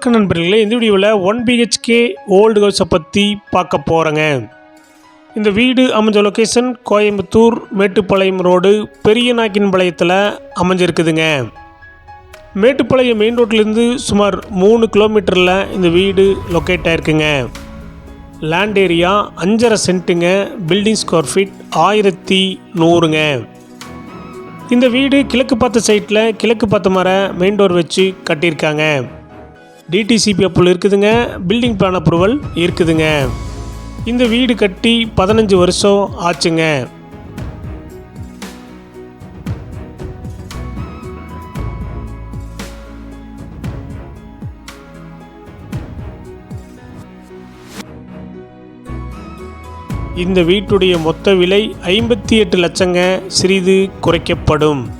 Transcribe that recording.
வணக்கம் நண்பர்களே இந்த வீடியோவில் ஒன் பிஹெச்கே ஓல்டு ஹவுஸை பற்றி பார்க்க போகிறேங்க இந்த வீடு அமைஞ்ச லொக்கேஷன் கோயம்புத்தூர் மேட்டுப்பாளையம் ரோடு பெரிய நாக்கின்பாளையத்தில் அமைஞ்சிருக்குதுங்க. மேட்டுப்பாளையம் மெயின் ரோட்லேருந்து சுமார் மூணு கிலோமீட்டரில் இந்த வீடு லொக்கேட் ஆயிருக்குங்க. லேண்ட் ஏரியா அஞ்சரை சென்ட்டுங்க பில்டிங் ஸ்கொயர் ஃபீட் ஆயிரத்தி நூறுங்க. இந்த வீடு கிழக்கு பார்த்த சைட்டில் கிழக்கு பார்த்த மர மெயின் டோர் வச்சு கட்டியிருக்காங்க. டிடிசிபி அப்ரூவல் இருக்குதுங்க. பில்டிங் பிளான் அப்ரூவல் இருக்குதுங்க. இந்த வீடு கட்டி பதினஞ்சு வருஷம் ஆச்சுங்க. இந்த வீட்டுடைய மொத்த விலை ஐம்பத்தி எட்டு லட்சங்க. சிறிது குறைக்கப்படும்.